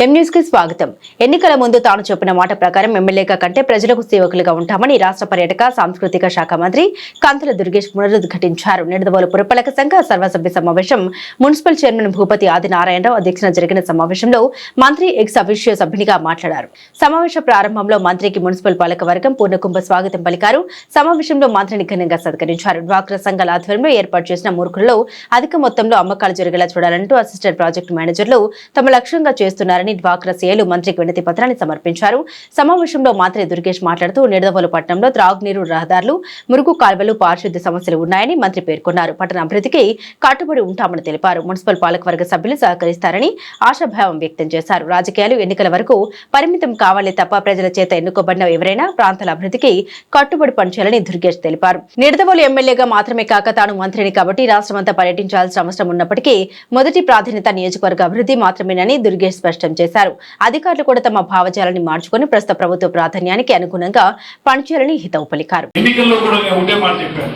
కి స్వాగతం. ఎన్నికల ముందు తాను చెప్పిన మాట ప్రకారం ఎమ్మెల్యేగా కంటే ప్రజలకు సేవకులుగా ఉంటామని రాష్ట్ర పర్యాటక సాంస్కృతిక శాఖ మంత్రి కంతుల దుర్గేష్ పునరుద్ఘటించారు. నిడదవోలు పురపాలక సంఘ సర్వసభ్య సమావేశం మున్సిపల్ చైర్మన్ భూపతి ఆదినారాయణరావు అధ్యక్షన జరిగిన సమావేశంలో మంత్రి ఎక్స్ అఫీషియో సభ్యునిగా మాట్లాడారు. సమావేశ ప్రారంభంలో మంత్రికి మున్సిపల్ పాలక వర్గం పూర్ణకుంభ స్వాగతం పలికారు. సమావేశంలో మంత్రిని ఘనంగా సత్కరించారు. డ్వాక్రా సంఘాల ఆధ్వర్యంలో ఏర్పాటు చేసిన మూర్ఖుల్లో అధిక మొత్తంలో అమ్మకాలు జరిగేలా చూడాలంటూ అసిస్టెంట్ ప్రాజెక్టు మేనేజర్లు తమ లక్ష్యంగా చేస్తున్నారని డ్వాక్రా సీఏలు మంత్రికి వినతి పత్రాన్ని సమర్పించారు. సమావేశంలో మంత్రి దుర్గేష్ మాట్లాడుతూ నిడదవోలు పట్టణంలో త్రాగునీరు రహదారులు మురుగు కాల్వలు పారిశుద్ధ్య సమస్యలు ఉన్నాయని మంత్రి పేర్కొన్నారు. పట్టణ అభివృద్ధికి కట్టుబడి ఉంటామని తెలిపారు. మున్సిపల్ పాలకవర్గ సభ్యులు సహకరిస్తారని ఆశాభావం వ్యక్తం చేశారు. రాజకీయాలు ఎన్నికల వరకు పరిమితం కావాలే తప్ప ప్రజల చేత ఎన్నుకోబడిన ఎవరైనా ప్రాంతాల అభివృద్ధికి కట్టుబడి పనిచేయాలని దుర్గేష్ తెలిపారు. నిడదవోలు ఎమ్మెల్యేగా మాత్రమే కాక తాను మంత్రిని కాబట్టి రాష్ట్రమంతా పర్యటించాల్సిన అవసరం ఉన్నప్పటికీ మొదటి ప్రాధాన్యత నియోజకవర్గ అభివృద్ధి మాత్రమేనని దుర్గేష్ స్పష్టం చేశారు. అధికారులు కూడా తమ భావజాలని మార్చుకుని ప్రస్తుత ప్రభుత్వ ప్రాధాన్యానికి అనుగుణంగా పనిచేయాలని హితవు పలికారు. ఎన్నికల్లో కూడా నేను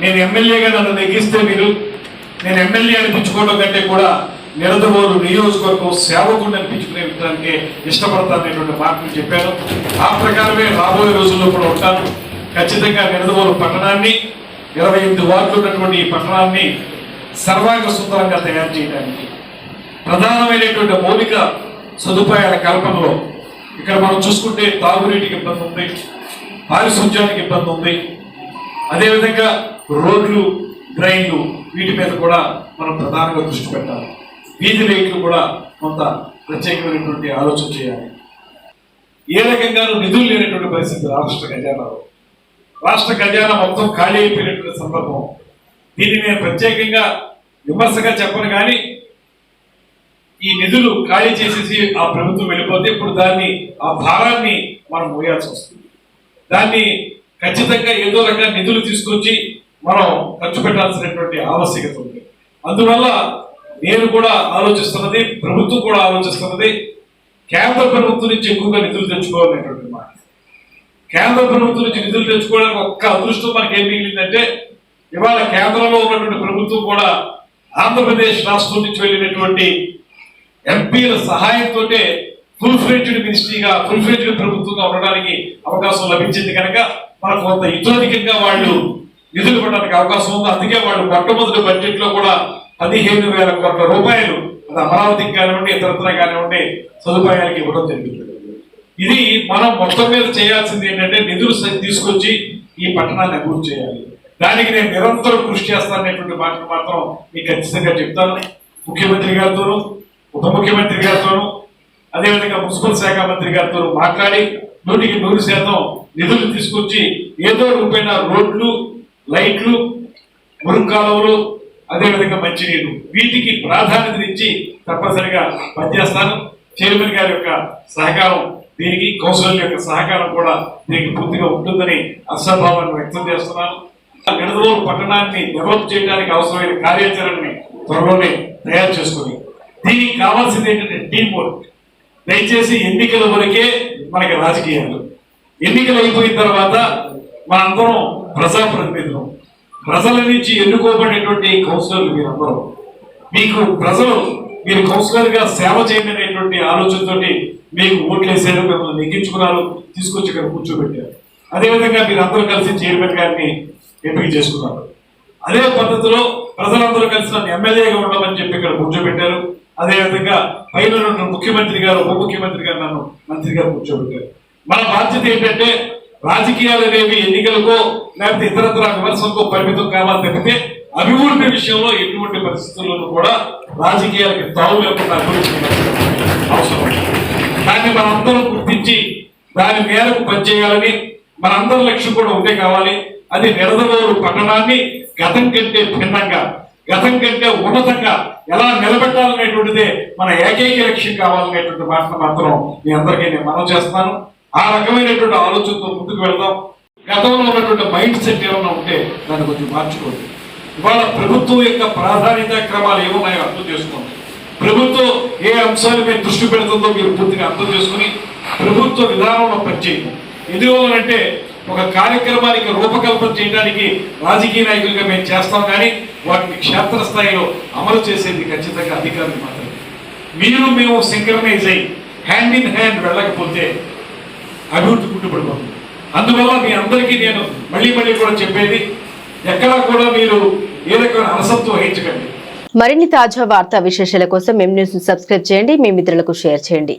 నేను ఎమ్మెల్యేగా నన్ను నెగ్గిస్తే మీరు నేను ఎమ్మెల్యే అనిపించుకోవడం కంటే కూడా నిరదవోలు నియోజకవర్గం సేవకుండా అనిపించుకునే విధానికి ఇష్టపడతాననేటువంటి మాటలు చెప్పాను. ఆ ప్రకారమే రాబోయే రోజుల్లో కూడా ఉంటాను. ఖచ్చితంగా నిరదవోలు పట్టణాన్ని ఇరవై ఎనిమిది వార్డులు ఉన్నటువంటి ఈ పట్టణాన్ని సర్వాంగ సుందరంగా తయారు చేయడానికి ప్రధానమైనటువంటి మౌలిక సదుపాయాల కల్పనలో ఇక్కడ మనం చూసుకుంటే తాగునీటికి ఇబ్బంది ఉంది పారిశుధ్యానికి ఇబ్బంది ఉంది. అదేవిధంగా రోడ్లు డ్రైన్లు వీటి మీద కూడా మనం ప్రధానంగా దృష్టి పెట్టాలి. వీధి రేట్లు కూడా కొంత ప్రత్యేకమైనటువంటి ఆలోచన చేయాలి. ఏ రకంగానూ నిధులు లేనటువంటి పరిస్థితి రాష్ట్ర ఖజానాలో. రాష్ట్ర ఖజానా మొత్తం ఖాళీ అయిపోయినటువంటి సందర్భం. దీన్ని నేను ప్రత్యేకంగా విమర్శగా చెప్పను కానీ ఈ నిధులు ఖాళీ చేసేసి ఆ ప్రభుత్వం వెళ్ళిపోతే ఇప్పుడు దాన్ని ఆ భారాన్ని మనం మోయాల్సి వస్తుంది. దాన్ని ఖచ్చితంగా ఏదో రకంగా నిధులు తీసుకొచ్చి మనం ఖర్చు పెట్టాల్సినటువంటి ఆవశ్యకత ఉంది. అందువల్ల నేను కూడా ఆలోచిస్తున్నది ప్రభుత్వం కూడా ఆలోచిస్తున్నది కేంద్ర ప్రభుత్వం నుంచి ఎక్కువగా నిధులు తెచ్చుకోవాలనేటువంటి మాట. కేంద్ర ప్రభుత్వం నుంచి నిధులు తెచ్చుకోవడానికి ఒక్క అదృష్టం మనకి ఏం మిగిలిందంటే ఇవాళ కేంద్రంలో ఉన్నటువంటి ప్రభుత్వం కూడా ఆంధ్రప్రదేశ్ రాష్ట్రం నుంచి వెళ్ళినటువంటి ఎంపీల సహాయంతో ఫుల్ ఫ్లెడ్జ్డ్ మినిస్ట్రీగా ఫుల్ ఫ్లెడ్జ్డ్ ప్రభుత్వంగా ఉండడానికి అవకాశం లభించింది కనుక మనకు కొంత ఇతోధికంగా వాళ్ళు నిధులు ఇవ్వడానికి అవకాశం ఉంది. అందుకే వాళ్ళు మొట్టమొదటి బడ్జెట్లో కూడా పదిహేను వేల కోట్ల రూపాయలు అది అమరావతికి కానివ్వండి ఇతరత్ర కానివ్వండి సదుపాయాలకి ఇవ్వడం జరిగింది ఇది మనం మొత్తం మీద చేయాల్సింది ఏంటంటే నిధులు తీసుకొచ్చి ఈ పట్టణాన్ని అభివృద్ధి చేయాలి. దానికి నేను నిరంతరం కృషి చేస్తాననేటువంటి మాటను మాత్రం మీకు ఖచ్చితంగా చెప్తాను. ముఖ్యమంత్రి గారితోనూ ఉప ముఖ్యమంత్రి గారితోనూ అదేవిధంగా మున్సిపల్ శాఖ మంత్రి గారితో మాట్లాడి నూటికి నూరు శాతం నిధులు తీసుకొచ్చి ఏదో రూపైన రోడ్లు లైట్లు మురుగు అదేవిధంగా మంచినీరు. వీటికి ప్రాధాన్యత ఇచ్చి తప్పనిసరిగా పనిచేస్తాను. చైర్మన్ గారి యొక్క సహకారం దీనికి కౌన్సిలర్ యొక్క సహకారం కూడా దీనికి పూర్తిగా ఉంటుందని అసభావాన్ని వ్యక్తం చేస్తున్నాను. నిడదవోలు పట్టణాన్ని డెవలప్ చేయడానికి అవసరమైన కార్యాచరణని త్వరలోనే తయారు చేసుకుని దీనికి కావాల్సింది ఏంటంటే టీం వర్క్ దయచేసి ఎన్నికల వరకే మనకి రాజకీయాలు. ఎన్నికలు అయిపోయిన తర్వాత మనందరం ప్రజాప్రతినిధులు ప్రజల నుంచి ఎన్నుకోబడినటువంటి కౌన్సిలర్లు మీరందరూ. మీకు ప్రజలు మీరు కౌన్సిలర్గా సేవ చేయమనేటువంటి ఆలోచనతోటి మీకు ఓట్లేసారు మిమ్మల్ని నెగ్గించుకున్నారు తీసుకొచ్చి ఇక్కడ కూర్చోబెట్టారు. అదేవిధంగా మీరు అందరూ కలిసి చైర్మన్ గారిని ఎంపిక చేసుకున్నారు. అదే పద్ధతిలో ప్రజలందరూ కలిసి నన్ను ఎమ్మెల్యేగా ఉండమని చెప్పి ఇక్కడ కూర్చోబెట్టారు. అదేవిధంగా పైన ఉన్న ముఖ్యమంత్రి గారు ఉప ముఖ్యమంత్రి గారు నన్ను మంత్రిగా కూర్చోబెట్టారు. మన బాధ్యత ఏంటంటే రాజకీయాలు అనేవి ఎన్నికలకో లేకపోతే ఇతరత్ర విమర్శలకో పరిమితం కావాలి తప్పితే అభివృద్ధి విషయంలో ఎటువంటి పరిస్థితుల్లోనూ కూడా రాజకీయాలకి తావు లేకుండా అభివృద్ధి అవసరం దాన్ని మనందరం గుర్తించి దాని మేరకు పనిచేయాలని మనందరి లక్ష్యం కూడా ఉంటే కావాలి. అది నిడదవోలు పట్టణాన్ని గతం కంటే భిన్నంగా గతం కంటే ఉన్నతంగా ఎలా నిలబెట్టాలనేటువంటిదే మన ఏకైక లక్ష్యం కావాలనేటువంటి మాటను మాత్రం మీ అందరికీ నేను మనం చేస్తాను. ఆ రకమైనటువంటి ఆలోచనతో ముందుకు వెళ్దాం. గతంలో ఉన్నటువంటి మైండ్ సెట్ ఏమన్నా ఉంటే దాన్ని కొంచెం మార్చుకోండి. ఇవాళ ప్రభుత్వం యొక్క ప్రాధాన్యత క్రమాలు ఏమున్నాయో అర్థం చేసుకోండి. ప్రభుత్వం ఏ అంశాల మీద దృష్టి పెడుతుందో మీరు పూర్తిగా అర్థం చేసుకుని ప్రభుత్వ విధానంలో పనిచేయండి. ఎందువల్లంటే ఒక కార్యక్రమానికి రూపకల్పన చేయడానికి రాజకీయ నాయకులుగా మేము చేస్తాం కానీ వాటిని క్షేత్రస్థాయిలో అమలు చేసేది ఖచ్చితంగా అధికారులు మాత్రమే. మీరు మేము సింక్రనైజ్ అయ్యి హ్యాండ్ ఇన్ హ్యాండ్ వెళ్ళకపోతే అభివృద్ధి కుంటుపడిపోతుంది. అందువల్ల మీ అందరికీ నేను మళ్ళీ మళ్ళీ కూడా చెప్పేది ఎక్కడా కూడా మీరు ఏ రకమైన అలసత్వం వహించకండి. మరిన్ని తాజా వార్తా విశేషాల కోసం మేము న్యూస్ సబ్స్క్రైబ్ చేయండి మీ మిత్రులకు షేర్ చేయండి.